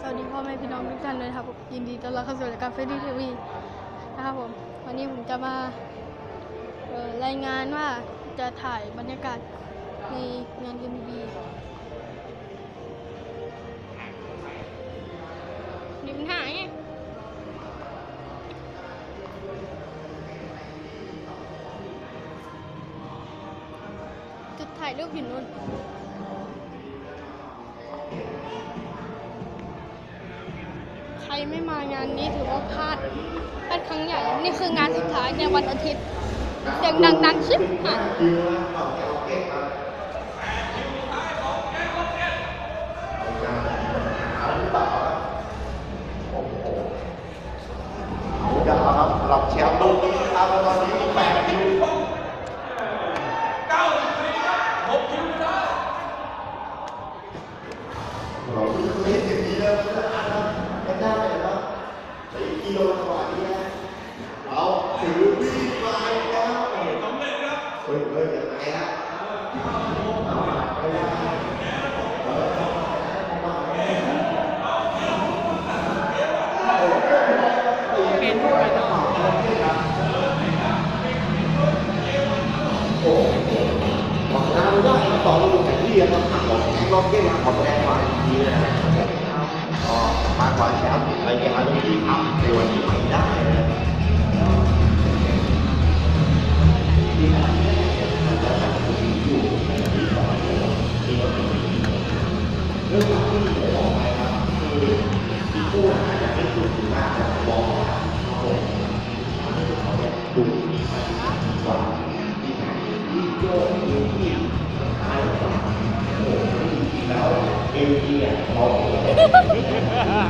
สวัสดีพ่อแม่พี่น้องทุกท่านเลยนะครับผมยินดีต้อนรับเข้าสู่รายการเฟรดดี้ทีวีนะครับผมวันนี้ผมจะมาเอ่อรายงานว่าจะถ่ายบรรยากาศในงาน MB มีปัญหาไงจุดถ่ายรูปอยู่นู้น ใครไม่มางานนี้ถือว่าพลาดพลาดครั้งใหญ่ นี่คืองานสุดท้ายในวันอาทิตย์เสียงดังๆชิบหายเดี๋ยวครับสำหรับแชมป์ลูกนี้ครับตอนนี้มีแปดคิวเราเพิ่งเล่นอย่างนี้แล้วนะครับก็ได้ครับไอ้ กิโลกว่านี้เราถือวิ่งมาแล้วเฮ้ยเฮ้ยยังไงฮะบอกเราได้ต่อลูกแต่ที่ยังมาหักบอกแข่งรอบเกมมาขอแสดงความยินดีเลยนะครับก็มากก ว่าแชมป์อะไรเงี้ยอาจจะที่ทำในวันนี้ไม่ได้นะเรื่องที่ผมบอกไปครับคือผู้อาจจะไม่ถูกมากแต่มองผมดูกว่าที่ไหนที่โยกที่ท้ายกว่าโอ้โหจริงๆแล้วเอ็มดีอะเขาไม่